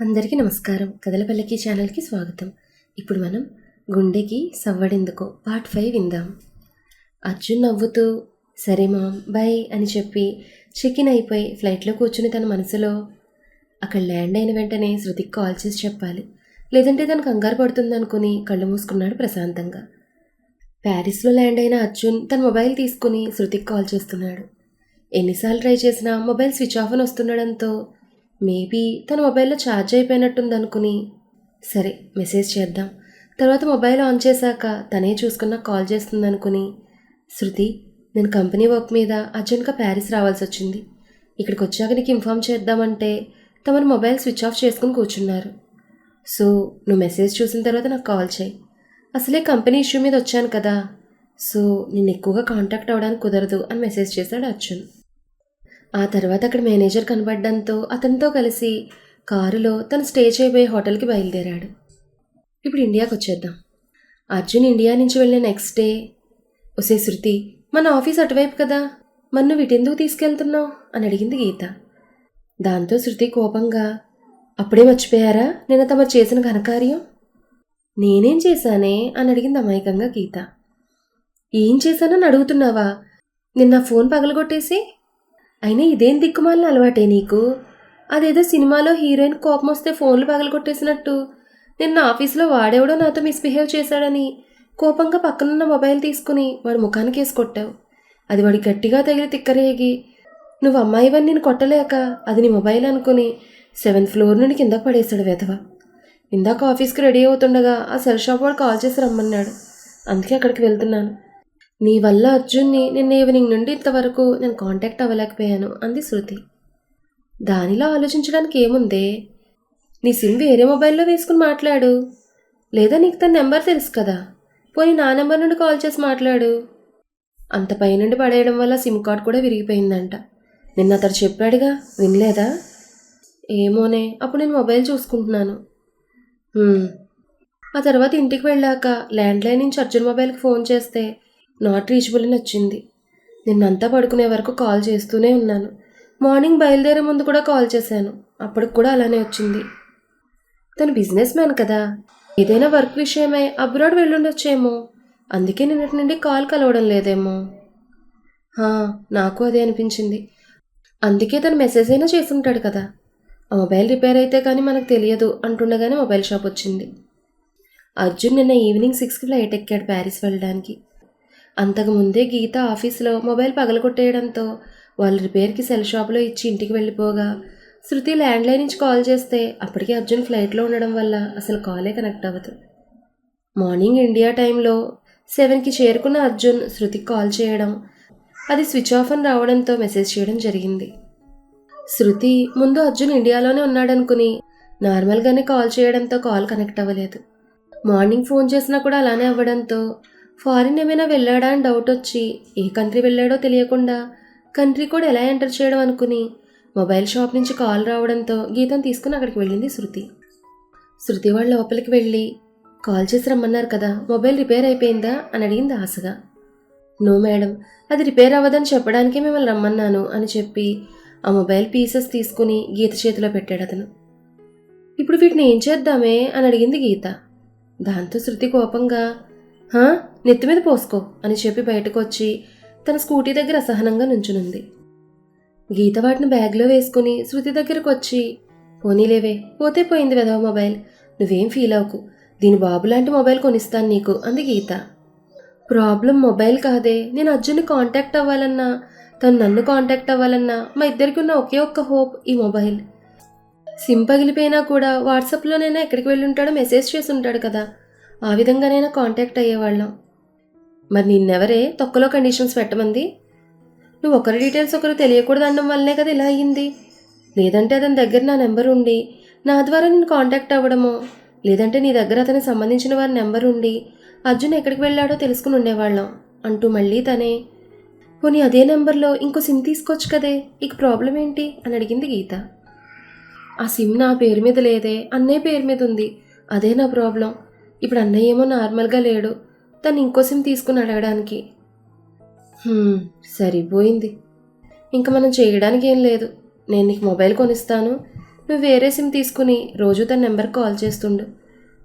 అందరికీ నమస్కారం. కదలపల్లకి ఛానల్కి స్వాగతం. ఇప్పుడు మనం గుండెకి సవ్వడెందుకో పార్ట్ ఫైవ్ విందాం. అర్జున్ నవ్వుతూ సరే మామ్ బాయ్ అని చెప్పి చెక్ ఇన్ అయిపోయి ఫ్లైట్లో కూర్చుని తన మనసులో అక్కడ ల్యాండ్ అయిన వెంటనే శృతికి కాల్ చేసి చెప్పాలి. లేదంటే తను కంగారు పడుతుందనుకుని కళ్ళు మూసుకున్నాడు ప్రశాంతంగా. ప్యారిస్లో ల్యాండ్ అయిన అర్జున్ తన మొబైల్ తీసుకుని శృతికి కాల్ చేస్తున్నాడు. ఎన్నిసార్లు ట్రై చేసినా మొబైల్ స్విచ్ ఆఫ్ అని వస్తుండడంతో మేబీ తన మొబైల్లో ఛార్జ్ అయిపోయినట్టుందనుకుని. సరే మెసేజ్ చేద్దాం. తర్వాత మొబైల్ ఆన్ చేశాక తనే చూసుకున్న కాల్ చేస్తుందనుకుని. శృతి నేను కంపెనీ వర్క్ మీద అర్జెంట్గా ప్యారిస్ రావాల్సి వచ్చింది. ఇక్కడికి వచ్చాక నీకు ఇన్ఫామ్ చేద్దామంటే తమను మొబైల్ స్విచ్ ఆఫ్ చేసుకుని కూర్చున్నారు. సో నువ్వు మెసేజ్ చూసిన తర్వాత నాకు కాల్ చేయి. అసలే కంపెనీ ఇష్యూ మీద వచ్చాను కదా. సో నేను ఎక్కువగా కాంటాక్ట్ అవ్వడానికి కుదరదు అని మెసేజ్ చేశాడు అర్జున్. ఆ తర్వాత అక్కడ మేనేజర్ కనబడడంతో అతనితో కలిసి కారులో తను స్టే చేయబోయే హోటల్కి బయలుదేరాడు. ఇప్పుడు ఇండియాకి వచ్చేద్దాం. అర్జున్ ఇండియా నుంచి వెళ్ళిన నెక్స్ట్ డే. ఒసే శృతి మన ఆఫీస్ అటువైపు కదా. మన్ను వీటెందుకు తీసుకెళ్తున్నావు? అని అడిగింది గీత. దాంతో శృతి కోపంగా అప్పుడే మర్చిపోయారా? నిన్న తమ చేసిన ఘనకార్యం? నేనేం చేశానే? అని అడిగింది అమాయకంగా గీత. ఏం చేశానని అడుగుతున్నావా? నిన్న ఫోన్ పగలగొట్టేసి అయినా ఇదేం దిక్కుమాలిన అలవాటే నీకు? అదేదో సినిమాలో హీరోయిన్ కోపం వస్తే ఫోన్లు పగలగొట్టేసినట్టు. నిన్న ఆఫీస్లో వాడెవడో నాతో మిస్బిహేవ్ చేశాడని కోపంగా పక్కనున్న మొబైల్ తీసుకుని వాడి ముఖానికి వేసుకొట్టావు అది వాడి గట్టిగా తగిలి తిక్కరేగి నువ్వు అమ్మాయివని నేను కొట్టలేక అది నీ మొబైల్ అనుకుని సెవెంత్ ఫ్లోర్ నుండి కింద పడేశాడు వెధవ. ఇందాక ఆఫీస్కి రెడీ అవుతుండగా ఆ సెల్ షాప్ వాడు కాల్ చేసి రమ్మన్నాడు. అందుకే అక్కడికి వెళ్తున్నాను. నీ వల్ల అర్జున్ని నిన్న ఈవినింగ్ నుండి ఇంతవరకు నేను కాంటాక్ట్ అవ్వలేకపోయాను అంది శృతి. దానిలో ఆలోచించడానికి ఏముందే? నీ సిమ్ వేరే మొబైల్లో వేసుకుని మాట్లాడు. లేదా నీకు తన నెంబర్ తెలుసు కదా? పోనీ నా నెంబర్ నుండి కాల్ చేసి మాట్లాడు. అంత పైనుండి పడేయడం వల్ల సిమ్ కార్డ్ కూడా విరిగిపోయిందంట. నిన్న అతడు చెప్పాడుగా వినలేదా? ఏమోనే అప్పుడు నేను మొబైల్ చూసుకుంటున్నాను. ఆ తర్వాత ఇంటికి వెళ్ళాక ల్యాండ్లైన్ నుంచి అర్జున్ మొబైల్కి ఫోన్ చేస్తే నాట్ రీచబుల్ అని వచ్చింది నిన్నంతా పడుకునే వరకు కాల్ చేస్తూనే ఉన్నాను. మార్నింగ్ బయలుదేరే ముందు కూడా కాల్ చేశాను. అప్పటికి కూడా అలానే వచ్చింది. తను బిజినెస్ మ్యాన్ కదా. ఏదైనా వర్క్ విషయమై అబ్రాడ్ వెళ్ళుండొచ్చేమో. అందుకే నిన్నటి నుండి కాల్ కలవడం లేదేమో. నాకు అదే అనిపించింది. అందుకే తను మెసేజ్ అయినా చేసుంటాడు కదా. ఆ మొబైల్ రిపేర్ అయితే కానీ మనకు తెలియదు అంటుండగానే మొబైల్ షాప్ వచ్చింది. అర్జున్ నిన్న ఈవినింగ్ సిక్స్కి ఫ్లైట్ ఎక్కాడు ప్యారిస్ వెళ్ళడానికి. అంతకుముందే గీత ఆఫీస్లో మొబైల్ పగలగొట్టేయడంతో వాళ్ళు రిపేర్కి సెల్ షాప్లో ఇచ్చి ఇంటికి వెళ్ళిపోగా శృతి ల్యాండ్లైన్ నుంచి కాల్ చేస్తే అప్పటికే అర్జున్ ఫ్లైట్లో ఉండడం వల్ల అసలు కాలే కనెక్ట్ అవ్వదు. మార్నింగ్ ఇండియా టైంలో సెవెన్కి చేరుకున్న అర్జున్ శృతికి కాల్ చేయడం అది స్విచ్ ఆఫ్ అని రావడంతో మెసేజ్ చేయడం జరిగింది. శృతి ముందు అర్జున్ ఇండియాలోనే ఉన్నాడనుకుని నార్మల్గానే కాల్ చేయడంతో కాల్ కనెక్ట్ అవ్వలేదు. మార్నింగ్ ఫోన్ చేసినా కూడా అలానే అవ్వడంతో ఫారిన్ ఏమైనా వెళ్ళాడా అని డౌట్ వచ్చి ఏ కంట్రీ వెళ్ళాడో తెలియకుండా కంట్రీ కూడా ఎలా ఎంటర్ చేయడం అనుకుని మొబైల్ షాప్ నుంచి కాల్ రావడంతో గీతం తీసుకుని అక్కడికి వెళ్ళింది శృతి. శృతి వాళ్ళ లోపలికి వెళ్ళి కాల్ చేసి రమ్మన్నారు కదా మొబైల్ రిపేర్ అయిపోయిందా? అని అడిగింది ఆశగా. నో మేడం అది రిపేర్ అవ్వదని చెప్పడానికే మిమ్మల్ని రమ్మన్నాను అని చెప్పి ఆ మొబైల్ పీసెస్ తీసుకుని గీత చేతిలో పెట్టాడు అతను. ఇప్పుడు వీటిని ఏం చేద్దామే? అని అడిగింది గీత. దాంతో శృతి కోపంగా నెత్తి మీద పోసుకో అని చెప్పి బయటకు వచ్చి తన స్కూటీ దగ్గర అసహనంగా నుంచునుంది. గీత వాటిని బ్యాగ్లో వేసుకుని శృతి దగ్గరకు వచ్చి పోనీలేవే పోతే పోయింది వెదవ మొబైల్. నువ్వేం ఫీల్ అవ్వకు. దీని బాబు లాంటి మొబైల్ కొనిస్తాను నీకు అంది గీత. ప్రాబ్లం మొబైల్ కాదే. నేను అర్జున్ని కాంటాక్ట్ అవ్వాలన్నా తను నన్ను కాంటాక్ట్ అవ్వాలన్నా మా ఇద్దరికి ఉన్న ఒకే ఒక్క హోప్ ఈ మొబైల్. సిమ్ పగిలిపోయినా కూడా వాట్సాప్లోనైనా ఎక్కడికి వెళ్ళి ఉంటాడో మెసేజ్ చేసి ఉంటాడు కదా. ఆ విధంగానైనా కాంటాక్ట్ అయ్యేవాళ్ళం. మరి నిన్నెవరే తొక్కలో కండిషన్స్ పెట్టమంది? నువ్వు ఒకరి డీటెయిల్స్ ఒకరు తెలియకూడదు అనడం వల్లనే కదా ఇలా అయ్యింది. లేదంటే అతని దగ్గర నా నెంబర్ ఉండి నా ద్వారా నేను కాంటాక్ట్ అవ్వడమో? లేదంటే నీ దగ్గర అతనికి సంబంధించిన వారి నెంబర్ ఉండి అర్జున్ ఎక్కడికి వెళ్ళాడో తెలుసుకుని ఉండేవాళ్ళం అంటూ మళ్ళీ తనే పోనీ అదే నెంబర్లో ఇంకో సిమ్ తీసుకోవచ్చు కదే? ఇక ప్రాబ్లం ఏంటి? అని అడిగింది గీత. ఆ సిమ్ నా పేరు మీద లేదే అన్నయ్య పేరు మీద ఉంది. అదే నా ప్రాబ్లం ఇప్పుడు అన్నయ్య ఏమో నార్మల్గా లేడు. తను ఇంకో సిమ్ తీసుకుని అడగడానికి. సరిపోయింది. ఇంకా మనం చేయడానికి ఏం లేదు. నేను నీకు మొబైల్ కొనిస్తాను. నువ్వు వేరే సిమ్ తీసుకుని రోజు తన నెంబర్కి కాల్ చేస్తుండు.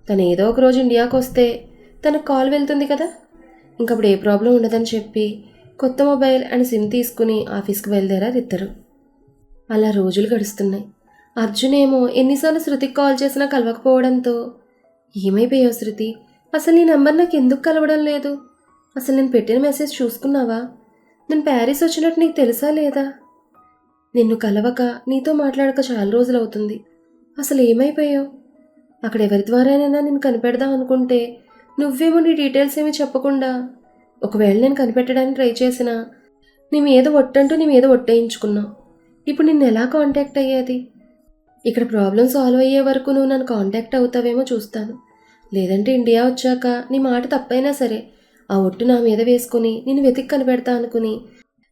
తను ఏదో ఒక రోజు ఇండియాకి వస్తే తనకు కాల్ వెళ్తుంది కదా. ఇంకప్పుడు ఏ ప్రాబ్లం ఉండదని చెప్పి కొత్త మొబైల్ అని సిమ్ తీసుకుని ఆఫీస్కి బయలుదేరారు ఇద్దరు. అలా రోజులు గడుస్తున్నాయి. అర్జున్ ఏమో ఎన్నిసార్లు శృతికి కాల్ చేసినా కలవకపోవడంతో ఏమైపోయావు శృతి? అసలు నీ నెంబర్ నాకు ఎందుకు కలవడం లేదు? అసలు నేను పెట్టిన మెసేజ్ చూసుకున్నావా? నేను ప్యారిస్ వచ్చినట్టు నీకు తెలుసా లేదా? నిన్ను కలవక నీతో మాట్లాడక చాలా రోజులు అవుతుంది. అసలు ఏమైపోయావు? అక్కడ ఎవరి ద్వారానైనా నేను కనిపెడదాం అనుకుంటే నువ్వేమో నీ డీటెయిల్స్ ఏమీ చెప్పకుండా ఒకవేళ నేను కనిపెట్టడానికి ట్రై చేసినా నీ మీద ఒట్టంటూ నీ మీద ఒట్టేయించుకున్నావు. ఇప్పుడు నిన్ను ఎలా కాంటాక్ట్ అయ్యేది? ఇక్కడ ప్రాబ్లం సాల్వ్ అయ్యే వరకు నువ్వు నన్ను కాంటాక్ట్ అవుతావేమో చూస్తాను. లేదంటే ఇండియా వచ్చాక నీ మాట తప్పైనా సరే ఆ ఒట్టు నా మీద వేసుకుని నేను వెతికి కనిపెడతా అనుకుని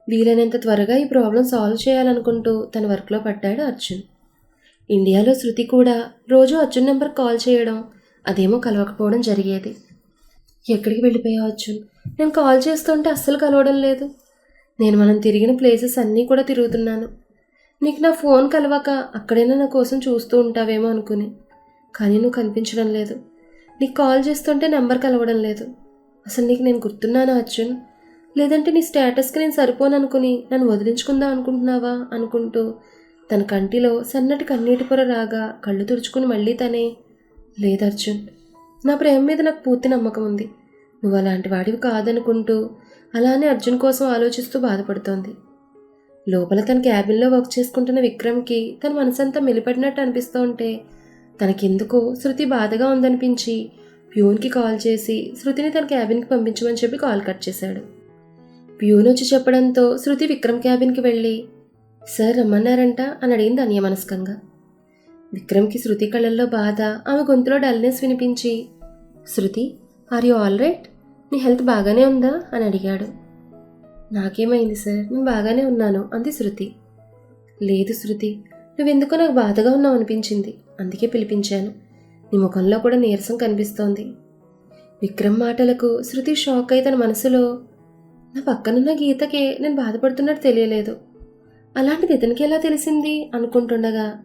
వీలైనంత త్వరగా ఈ ప్రాబ్లం సాల్వ్ చేయాలనుకుంటూ తన వర్క్లో పడ్డాడు అర్జున్. ఇండియాలో శృతి కూడా రోజు అర్జున్ నెంబర్ కాల్ చేయడం అదేమో కలవకపోవడం జరిగేది. ఎక్కడికి వెళ్ళిపోయావు అర్జున్? నేను కాల్ చేస్తుంటే అస్సలు కలవడం లేదు. నేను మనం తిరిగిన ప్లేసెస్ అన్నీ కూడా తిరుగుతున్నాను. నీకు నా ఫోన్ కలవక అక్కడైనా నా కోసం చూస్తూ ఉంటావేమో అనుకుని. కానీ నువ్వు కనిపించడం లేదు. నీకు కాల్ చేస్తుంటే నెంబర్ కలవడం లేదు. అసలు నీకు నేను గుర్తున్నానా అర్జున్? లేదంటే నీ స్టేటస్కి నేను సరిపోను అనుకుని నన్ను వదిలించుకుందాం అనుకుంటున్నావా అనుకుంటూ తన కంటిలో సన్నటి కన్నీటి పొర రాగా కళ్ళు తుడుచుకుని మళ్ళీ తనే లేదు అర్జున్ నా ప్రేమ మీద నాకు పూర్తి నమ్మకం ఉంది. నువ్వు అలాంటి వాడివి కాదనుకుంటూ అలానే అర్జున్ కోసం ఆలోచిస్తూ బాధపడుతోంది. లోపల తన క్యాబిన్లో వర్క్ చేసుకుంటున్న విక్రమ్కి తన మనసంతా మెలిపడినట్టు అనిపిస్తూ ఉంటే తనకెందుకో శృతి బాధగా ఉందనిపించి ప్యూన్కి కాల్ చేసి శృతిని తన క్యాబిన్కి పంపించమని చెప్పి కాల్ కట్ చేశాడు. ప్యూన్ వచ్చి చెప్పడంతో శృతి విక్రమ్ క్యాబిన్కి వెళ్ళి సార్ రమ్మన్నారంట అని అడిగింది అన్యమనస్కంగా విక్రమ్కి శృతి కళ్ళల్లో బాధ ఆమె గొంతులో డల్నెస్ వినిపించి Shruti are you all right? నీ హెల్త్ బాగానే ఉందా? అని అడిగాడు. నాకేమైంది సార్? నేను బాగానే ఉన్నాను అంది శృతి. లేదు శృతి నువ్వెందుకో నాకు బాధగా ఉన్నావు అనిపించింది అందుకే పిలిపించాను. నీ ముఖంలో కూడా నీరసం కనిపిస్తోంది. విక్రమ్ మాటలకు శృతి షాక్ అయి తన మనసులో నా పక్కనున్న గీతకే నేను బాధపడుతున్నట్టు తెలియలేదు. అలాంటిది ఇతనికి ఎలా తెలిసింది? అనుకుంటుండగా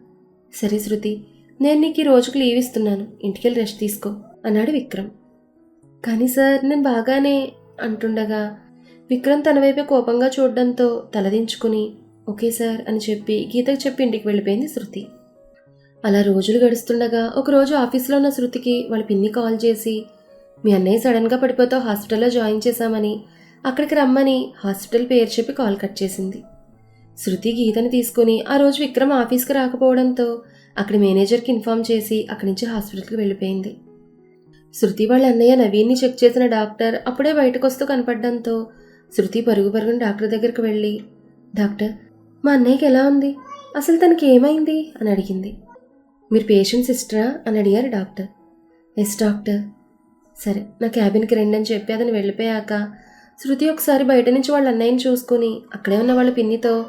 సరే శృతి నేను నీకు ఈ రోజుకు లీవ్ ఇస్తున్నాను ఇంటికెళ్ళి రెస్ట్ తీసుకో అన్నాడు విక్రమ్. కానీ సార్ నేను బాగానే అంటుండగా విక్రమ్ తన వైపే కోపంగా చూడడంతో తలదించుకుని ఓకే సార్ అని చెప్పి గీతకు చెప్పి ఇంటికి వెళ్ళిపోయింది శృతి. అలా రోజులు గడుస్తుండగా ఒకరోజు ఆఫీస్లో ఉన్న శృతికి వాళ్ళ పిన్ని కాల్ చేసి మీ అన్నయ్య సడన్గా పడిపోతూ హాస్పిటల్లో జాయిన్ చేశామని అక్కడికి రమ్మని హాస్పిటల్ పేరు చెప్పి కాల్ కట్ చేసింది. శృతి గీతని తీసుకుని ఆ రోజు విక్రమ్ ఆఫీస్కి రాకపోవడంతో అక్కడి మేనేజర్కి ఇన్ఫామ్ చేసి అక్కడి నుంచి హాస్పిటల్కి వెళ్ళిపోయింది. శృతి వాళ్ళ అన్నయ్య నవీన్ని చెక్ చేసిన డాక్టర్ అప్పుడే బయటకు వస్తూ కనపడడంతో శృతి పరుగు పరుగున డాక్టర్ దగ్గరికి వెళ్ళి డాక్టర్ మా అన్నయ్యకి ఎలా ఉంది? అసలు తనకి ఏమైంది? అని అడిగింది. మీరు పేషెంట్ సిస్టరా? అని అడిగారు డాక్టర్. Yes doctor. సరే నా క్యాబిన్కి రండి అని చెప్పి అతను వెళ్ళిపోయాక శృతి ఒకసారి బయట నుంచి వాళ్ళ అన్నయ్యని చూసుకుని అక్కడే ఉన్న వాళ్ళ పిన్నితో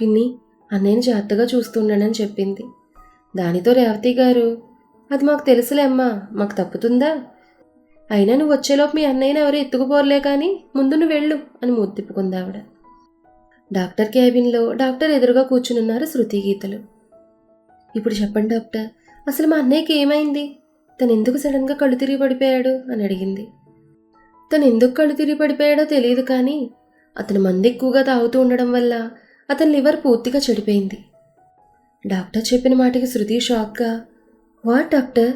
పిన్ని అన్నయ్యని జాగ్రత్తగా చూస్తుండనని చెప్పింది. దానితో రేవతి గారు అది మాకు తెలుసులే అమ్మా మాకు తప్పుతుందా? అయినా నువ్వు వచ్చేలోపు మీ అన్నయ్యని ఎవరు ఎత్తుకుపోర్లే కానీ ముందు నువ్వు వెళ్ళు అని మూతిప్పుకుంది ఆవిడ. డాక్టర్ క్యాబిన్లో డాక్టర్ ఎదురుగా కూర్చునున్నారు శృతి గీతలు. ఇప్పుడు చెప్పండి డాక్టర్ అసలు మా అన్నయ్యకి ఏమైంది? తను ఎందుకు సడన్గా కళ్ళు తిరిగి పడిపోయాడు అని అడిగింది. తను ఎందుకు కళ్ళు తిరిగి పడిపోయాడో తెలియదు కానీ అతను మంది ఎక్కువగా తాగుతూ ఉండడం వల్ల అతని లివర్ పూర్తిగా చెడిపోయింది. డాక్టర్ చెప్పిన మాటకి శృతి షాక్గా వా డాక్టర్?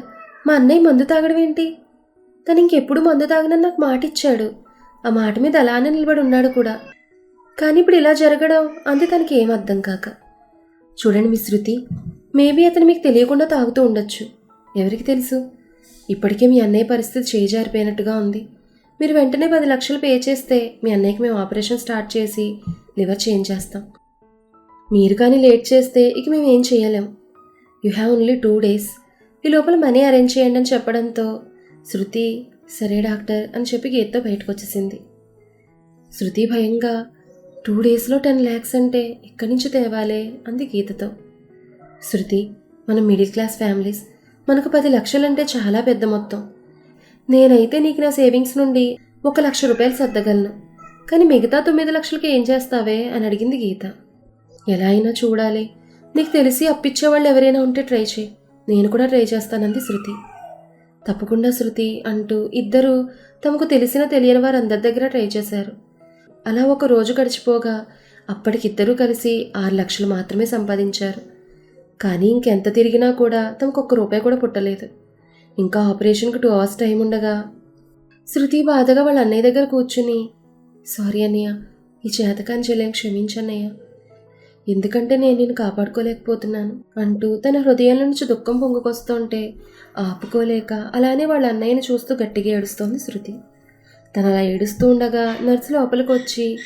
మా అన్నయ్య మందు తాగడం ఏంటి? తను ఇంకెప్పుడు మందు తాగనని నాకు మాట ఇచ్చాడు ఆ మాట మీద అలానే నిలబడి ఉన్నాడు కూడా. కానీ ఇప్పుడు ఇలా జరగడం అంతే తనకి ఏం అర్థం కాక. చూడండి మీ శృతి మేబీ అతను మీకు తెలియకుండా తాగుతూ ఉండొచ్చు. ఎవరికి తెలుసు? ఇప్పటికే మీ అన్నయ్య పరిస్థితి చేజారిపోయినట్టుగా ఉంది. మీరు వెంటనే పది లక్షలు పే చేస్తే మీ అన్నయ్యకి మేము ఆపరేషన్ స్టార్ట్ చేసి లివర్ చేంజ్ చేస్తాం. మీరు కానీ లేట్ చేస్తే ఇక మేము ఏం చేయలేం. You have only two days. ఈ లోపల మనీ అరేంజ్ చేయండి అని చెప్పడంతో శృతి సరే డాక్టర్ అని చెప్పి గీతతో బయటకు వచ్చేసింది శృతి భయంగా టూ డేస్లో టెన్ ల్యాక్స్ అంటే ఎక్కడి నుంచి తేవాలే అంది గీతతో. శృతి మనం మిడిల్ క్లాస్ ఫ్యామిలీస్ మనకు పది లక్షలంటే చాలా పెద్ద మొత్తం. నేనైతే నీకు నా సేవింగ్స్ నుండి ఒక లక్ష రూపాయలు సర్దగలను. కానీ మిగతా తొమ్మిది లక్షలకి ఏం చేస్తావే? అని అడిగింది గీత. ఎలా అయినా చూడాలి. నీకు తెలిసి అప్పిచ్చే వాళ్ళు ఎవరైనా ఉంటే ట్రై చేయి. నేను కూడా ట్రై చేస్తానంది శృతి. తప్పకుండా శృతి అంటూ ఇద్దరూ తమకు తెలిసిన తెలియని వారందరి దగ్గర ట్రై చేశారు. అలా ఒక రోజు గడిచిపోగా అప్పటికిద్దరూ కలిసి ఆరు లక్షలు మాత్రమే సంపాదించారు. కానీ ఇంకెంత తిరిగినా కూడా తమకు ఒక్క రూపాయి కూడా పుట్టలేదు. ఇంకా ఆపరేషన్కి టూ అవర్స్ టైం ఉండగా శృతి బాధగా వాళ్ళ అన్నయ్య దగ్గర కూర్చుని సారీ అన్నయ్య ఈ చేతకాని చెల్లెం క్షమించన్నయ్య ఎందుకంటే నేను నేను కాపాడుకోలేకపోతున్నాను అంటూ తన హృదయం నుంచి దుఃఖం పొంగుకొస్తుంటే ఆపుకోలేక అలానే వాళ్ళ అన్నయ్యని చూస్తూ గట్టిగా ఏడుస్తోంది శృతి. తను అలా ఏడుస్తూ ఉండగా నర్సు లోపలికి వచ్చి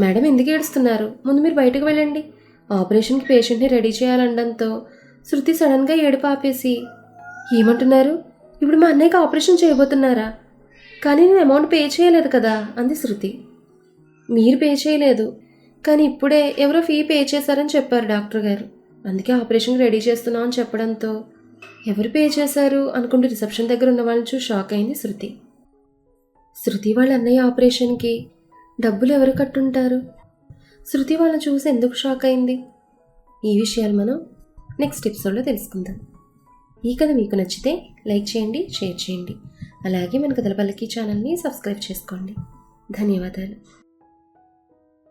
మేడం ఎందుకు ఏడుస్తున్నారు? ముందు మీరు బయటకు వెళ్ళండి. ఆపరేషన్కి పేషెంట్ని రెడీ చేయాలనడంతో శృతి సడన్గా ఏడుపు ఆపేసి ఏమంటున్నారు? ఇప్పుడు మా అన్నయ్యకి ఆపరేషన్ చేయబోతున్నారా? కానీ నేను అమౌంట్ పే చేయలేదు కదా అంది శృతి. మీరు పే చేయలేదు. కానీ ఇప్పుడే ఎవరో ఫీ పే చేశారని చెప్పారు డాక్టర్ గారు. అందుకే ఆపరేషన్కి రెడీ చేస్తున్నాం అని చెప్పడంతో ఎవరు పే చేశారు అనుకుంటూ రిసెప్షన్ దగ్గర ఉన్న వాళ్ళని చూసి షాక్ అయింది శృతి. శృతి వాళ్ళ అన్నయ్య ఆపరేషన్కి డబ్బులు ఎవరు కట్టుంటారు? శృతి వాళ్ళని చూసి ఎందుకు షాక్ అయింది? ఈ విషయాలు మనం నెక్స్ట్ ఎపిసోడ్లో తెలుసుకుందాం. ఈ కథ మీకు నచ్చితే లైక్ చేయండి షేర్ చేయండి. అలాగే మన కథల పల్లకి ఛానల్ని సబ్స్క్రైబ్ చేసుకోండి. ధన్యవాదాలు.